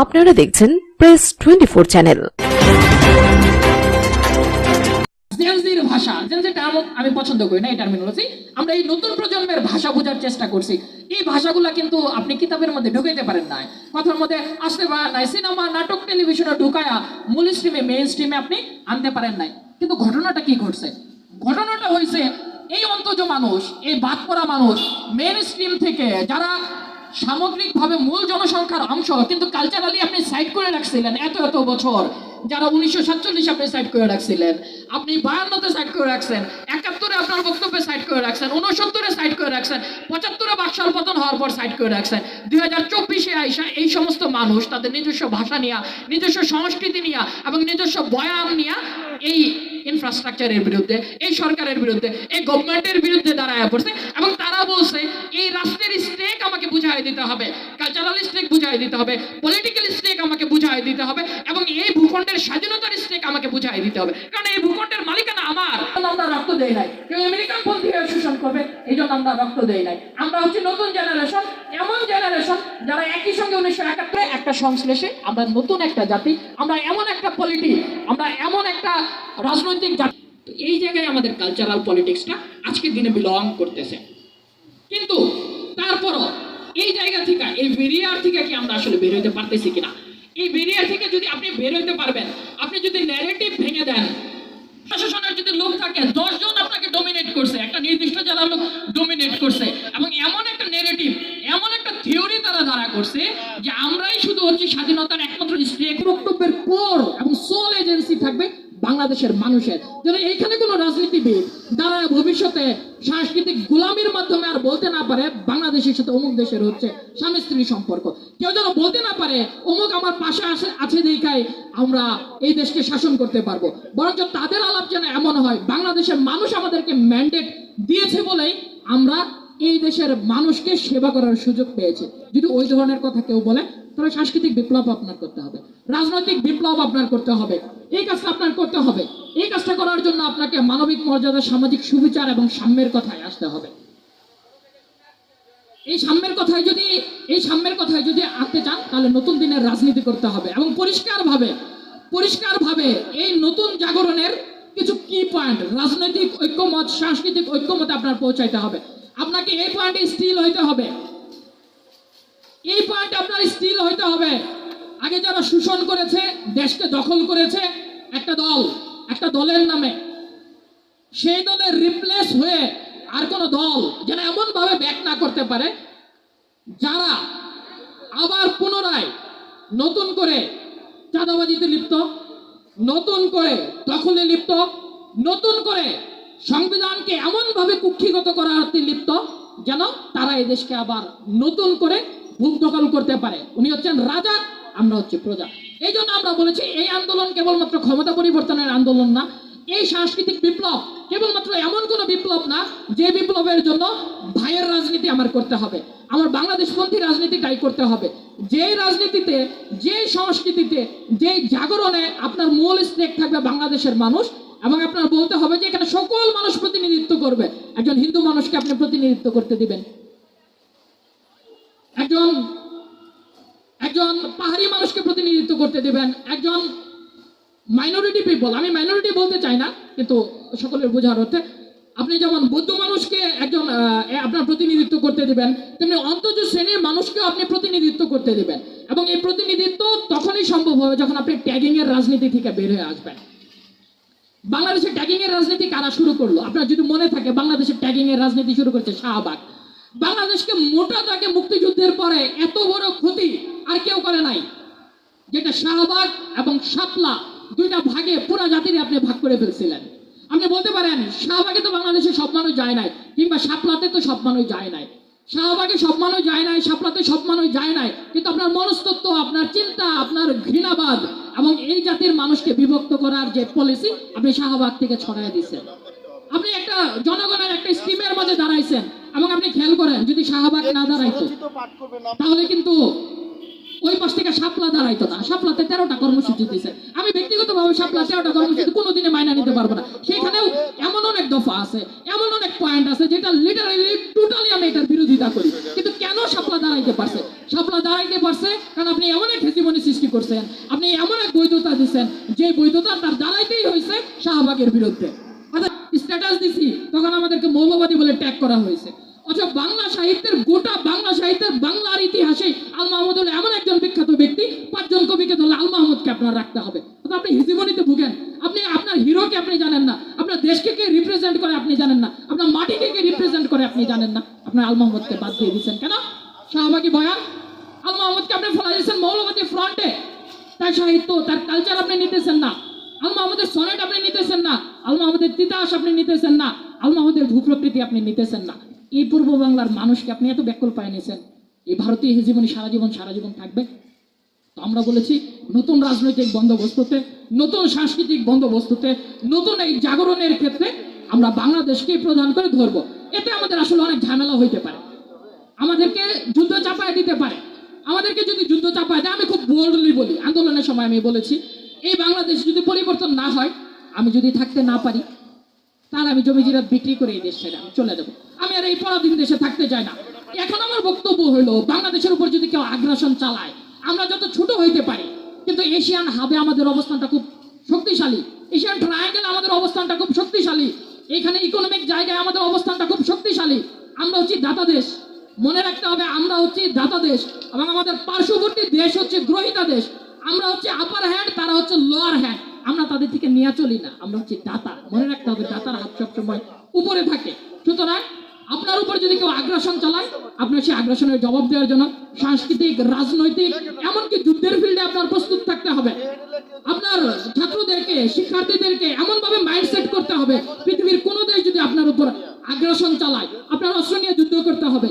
আপনারা দেখছেন press twenty four channel আমি পছন্দ করি না এই টার্মিনোলজি আমরা এই নতুন প্রজন্মের ভাষা বোঝার চেষ্টা করছি। এই কিন্তু আপনি কিতাবের মধ্যে ঢুকাইতে পারেন না কথার মধ্যে আসতে পারেন নাই। সিনেমা, নাটক টেলিভিশনে ঢুকায়া মূল স্ট্রিমে মেইন স্ট্রিমে আপনি আনতে পারেন নাই। কিন্তু ঘটনাটা কি ঘটছে? ঘটনাটা হয়েছে এই অন্তজ মানুষ, এই বাদ পড়া মানুষ মেইন স্ট্রিম থেকে যারা সামগ্রিকভাবে মূল জনসংখ্যার অংশ, কিন্তু কালচারালি আপনি সাইড করে রাখছিলেন এত এত বছর। যারা উনিশশো সাতচল্লিশ আপনি সাইড করে রাখছিলেন, আপনি বায়ান্নতে সাইড করে রাখছেন একাত্তরে আপনার বক্তব্যে সাইড করে রাখছেন উনসত্তরে সাইড করে রাখছেন, পঁচাত্তরে বাকশাল পতন হওয়ার পর সাইড করে রাখছেন। দুই হাজার চব্বিশে আইসা এই সমস্ত মানুষ তাদের নিজস্ব ভাষা নিয়ে, নিজস্ব সংস্কৃতি নিয়ে এবং নিজস্ব বয়ান নিয়ে এই ইনফ্রাস্ট্রাকচারের বিরুদ্ধে, এই সরকারের বিরুদ্ধে, এই গভর্নমেন্টের বিরুদ্ধে দাঁড়ায় পড়ছে এবং তারা বলছে, এই রাষ্ট্রের স্টেক আমাকে বুঝাই দিতে হবে কালচারাল স্টেক বুঝাই দিতে হবে পলিটিক্যাল স্টেক আমাকে বুঝাই দিতে হবে এবং এই ভূখণ্ডের স্বাধীনতার স্টেক আমাকে বুঝাই দিতে হবে। কারণ এই ভূখণ্ডের মালিকানা আমার। আমরা রক্ত দেই নাই। কেউ আমেরিকান পন্থী হয়ে শোষণ করবে, এই জন্য আমরা রক্ত দেই নাই। আমরা হচ্ছে নতুন জেনারেশন এমন জেনারেশন যারা একই সঙ্গে উনিশশো একাত্তরে একটা সংশ্লেষে, আমরা নতুন একটা জাতি, আমরা এমন একটা পলিটি আমরা এমন একটা রাজনৈতিক জাতি। এই জায়গায় আমাদের কালচারাল পলিটিক্সটা আজকের দিনে বিলং করতেছে। কিন্তু তারপরও এই জায়গা থেকে, এই বেরিয়ার থেকে কি আমরা আসলে বের হইতে পারতেছি কিনা? এই বেরিয়ার থেকে যদি আপনি বের হইতে পারবেন, আপনি যদি ন্যারেটিভ প্রশাসনের যদি লোক থাকে, দশজন আপনাকে ডোমিনেট করছে। একটা নির্দিষ্ট জেলার লোক ডোমিনেট করছে। এবং এমন একটা নেগেটিভ এমন একটা থিওরি তারা দ্বারা করছে যে আমরাই শুধু হচ্ছে স্বাধীনতার একমাত্র বক্তব্যের কোর এবং সোল এজেন্সি থাকবে বাংলাদেশের মানুষের। যেন এইখানে কোনো রাজনীতিবিদ দ্বারা ভবিষ্যতে সাংস্কৃতিক গোলামির মাধ্যমে বলতে না পারে বাংলাদেশের সাথে অমুক দেশের হচ্ছে স্বামী স্ত্রী সম্পর্ক। কেউ যেন বলতে না পারে অমুক আমার পাশে আসে, আছে দেখাই আমরা এই দেশকে শাসন করতে পারব। বরঞ্চ তাদের আলাপ যেন এমন হয়, বাংলাদেশের মানুষ আমাদেরকে ম্যান্ডেট দিয়েছে বলেই আমরা এই দেশের মানুষকে সেবা করার সুযোগ পেয়েছি। যদি ওই ধরনের কথা কেউ বলে, তাহলে সাংস্কৃতিক বিপ্লব আপনার করতে হবে, রাজনৈতিক বিপ্লব আপনার করতে হবে, এই কাজটা আপনার করতে হবে, এই কাজটা করার জন্য আপনাকে মানবিক মর্যাদা, সামাজিক সুবিচার এবং সাম্যের কথায় আসতে হবে। এই সাম্যের কথায় যদি, এই সাম্যের কথায় যদি আনতে চান, তাহলে নতুন দিনের রাজনীতি করতে হবে এবং পরিষ্কারভাবে পরিষ্কারভাবে এই নতুন জাগরণের কিছু কি পয়েন্ট রাজনৈতিক ঐক্যমত, সাংস্কৃতিক ঐক্যমতে আপনার পৌঁছাইতে হবে। আপনাকে এই পয়েন্টে স্টিল হইতে হবে। এই পয়েন্ট আপনার স্টিল হইতে হবে। আগে যারা শোষণ করেছে, দেশকে দখল করেছে, একটা দল, একটা দলের নামে, সেই দলের রিপ্লেস হয়ে আর কোন দল যেন এমন ভাবে ব্যাক না করতে পারে, যারা আবার পুনরায় নতুন করে চাঁদাবাজিতে লিপ্ত, নতুন করে দখলে লিপ্ত, নতুন করে সংবিধানকে এমনভাবে কুক্ষিগত করাতে লিপ্ত, যেন তারা দেশকে আবার নতুন করে ভূপ দখল করতে পারে। উনি হচ্ছেন রাজা, আমরা হচ্ছে প্রজা। এই জন্য আমরা বলেছি, এই আন্দোলন কেবলমাত্র ক্ষমতা পরিবর্তনের আন্দোলন না এই সাংস্কৃতিক বিপ্লব কেবলমাত্র এমন কোনো বিপ্লব না যে বিপ্লবের জন্য ভাইয়ের রাজনীতি আমার করতে হবে, আমার বাংলাদেশপন্থী রাজনীতিটাই করতে হবে। যে রাজনীতিতে যে সংস্কৃতিতে যে জাগরণে আপনার মূল স্টেক থাকবে বাংলাদেশের মানুষ, এবং আপনার বলতে হবে যে এখানে সকল মানুষ প্রতিনিধিত্ব করবে। একজন হিন্দু মানুষকে আপনি প্রতিনিধিত্ব করতে দিবেন। একজন একজন পাহাড়ি মানুষকে প্রতিনিধিত্ব করতে দিবেন। একজন মাইনরিটি পিপল আমি মাইনরিটি বলতে চাই না, কিন্তু সকলের বোঝার অর্থে, আপনি যেমন বৌদ্ধ মানুষকে একজন আপনার প্রতিনিধিত্ব করতে দিবেন, তেমনি অন্তর্জ শ্রেণির মানুষকেও আপনি প্রতিনিধিত্ব করতে দিবেন। এবং এই প্রতিনিধিত্ব তখনই সম্ভব হবে যখন আপনি ট্যাগিং এর রাজনীতি থেকে বের হয়ে আসবেন। বাংলাদেশে ট্যাগিং এর রাজনীতি কারা শুরু করল? আপনার যদি মনে থাকে, বাংলাদেশে ট্যাগিং এর রাজনীতি শুরু করেছে শাহবাগ। বাংলাদেশকে মোটা দাগে মুক্তিযুদ্ধের পরে এত বড় ক্ষতি আর কেউ করে নাই, যেটা শাহবাগ এবং শাপলা দুইটা ভাগে পুরা জাতির আপনি ভাগ করে ফেলছিলেন। আপনি বলতে পারেন শাহবাগে তো বাংলাদেশে সব মানুষ যায় নাই কিংবা শাপলাতে তো সব মানুষ যায় নাই। শাহবাগে সব মানুষ যায় নাই শাপলাতে সব মানুষ যায় নাই কিন্তু আপনার মনস্তত্ব আপনার চিন্তা আপনার ঘৃণাবাদ এবং এই জাতির মানুষকে বিভক্ত করার যে পলিসি আপনি শাহবাগ থেকে ছড়াই দিচ্ছেন আপনি একটা জনগণের একটা স্কিমের মাঝে দাঁড়াইছেন এবং আপনি খেয়াল করেন যদি শাহবাগ না দাঁড়াইতো তাহলে কিন্তু ওই পাশ থেকে সাপলা দাঁড়াইতো না। সাপলাতে তেরোটা কর্মসূচি দিয়েছে আমি ব্যক্তিগতভাবে সাপলা তেরোটা কর্মসূচি কোনোদিনে মাইনা নিতে পারব না। সেখানেও এমন অনেক দফা আছে, এমন অনেক পয়েন্ট আছে যেটা লিটারালি টোটালি আমি এটার বিরোধিতা করি। কিন্তু কেন সাপলা দাঁড়াইতে পারছে? শাপলা দাঁড়াইতে পারছে কারণ আপনি এমন এক হেজিমনি সৃষ্টি করছেন, আপনি এমন এক বৈধতা দিচ্ছেন যে বৈধতা তার দাঁড়াইতেই হয়েছে শাহবাগের বিরুদ্ধে। অর্থাৎ স্ট্যাটাস দিছি, তখন আমাদেরকে মৌলবাদী বলে ট্যাগ করা হয়েছে। অথচ বাংলা সাহিত্যের গোটা বাংলা সাহিত্যের বাংলার ইতিহাসে আল মাহমুদ হলো এমন বিখ্যাত ব্যক্তি, পাঁচজন কবিকে ধরলে আল মাহমুদকে আপনার রাখতে হবে। আপনি হিজিমনিতে ভুগেন। আপনি আপনার হিরোকে আপনি জানেন না। আপনার দেশকে কে রিপ্রেজেন্ট করে আপনি জানেন না। আপনার মাটিকে কে রিপ্রেজেন্ট করে আপনি জানেন না। আপনার আল মাহমুদকে বাদ দিয়ে দিচ্ছেন কেন? শাহবাগী বয়ান, আল মাহমুদকে আপনি ফেলা দিয়েছেন মৌলবাদী ফ্রন্টে তার সাহিত্য, তার কালচার আপনি নিতেছেন না। আল মাহমুদের সনেট আপনি নিতেছেন না। আল মাহমুদের তিতাস আপনি নিতেছেন না। আল মাহমুদের ভূপ্রকৃতি আপনি নিতেছেন না। এই পূর্ব বাংলার মানুষকে আপনি এত ব্যাকুল পায় নিয়েছেন। এই ভারতীয় জীবনী সারা জীবন সারা জীবন থাকবে। তো আমরা বলেছি, নতুন রাজনৈতিক বন্দোবস্ততে, নতুন সাংস্কৃতিক বন্দোবস্ততে, নতুন এই জাগরণের ক্ষেত্রে আমরা বাংলাদেশকে প্রধান করে ধরবো। এতে আমাদের আসলে অনেক ঝামেলা হইতে পারে। আমাদেরকে যুদ্ধ চাপায় দিতে পারে। আমাদেরকে যদি যুদ্ধ চাপায় দেয়, আমি খুব বোল্ডলি বলি, আন্দোলনের সময় আমি বলেছি, এই বাংলাদেশ যদি পরিবর্তন না হয়, আমি যদি থাকতে না পারি, তাহলে আমি জমি জিরাত বিক্রি করে এই দেশ ছেড়ে আমি চলে যাব। আমি আর এই পরাধীন দেশে থাকতে চাই না। এখন আমার বক্তব্য হলো, বাংলাদেশের উপর যদি কেউ আগ্রাসন চালায়, আমরা যত ছোট হইতে পারি, কিন্তু এশিয়ান হাবে আমাদের অবস্থানটা খুব শক্তিশালী, এশিয়ান ট্রায়াঙ্গেল আমাদের অবস্থানটা খুব শক্তিশালী, এখানে ইকোনমিক জায়গায় আমাদের অবস্থানটা খুব শক্তিশালী, আমরা হচ্ছি দাতা দেশ। মনে রাখতে হবে, আমরা হচ্ছি দাতা দেশ এবং আমাদের পার্শ্ববর্তী দেশ হচ্ছে গ্রহিতা দেশ। আমরা হচ্ছে আপার হ্যান্ড তারা হচ্ছে লোয়ার হ্যান্ড আমরা তাদের থেকে নিয়ে চলি না, আমরা হচ্ছে দাতা। মনে রাখতে হবে, দাতার হাত সবসময় উপরে থাকে। সুতরাং আপনার উপর যদি কেউ আগ্রাসন চালায় আপনার সেই আগ্রাসনের জবাব দেওয়ার জন্য সাংস্কৃতিক, রাজনৈতিক, এমনকি যুদ্ধের ফিল্ডে আপনার প্রস্তুত থাকতে হবে। আপনার ছাত্রদেরকে, শিক্ষার্থীদেরকে এমন ভাবে মাইন্ডসেট করতে হবে, পৃথিবীর কোনো দেশ যদি আপনার উপর আগ্রাসন চালায়, আপনার অস্ত্র নিয়ে যুদ্ধ করতে হবে।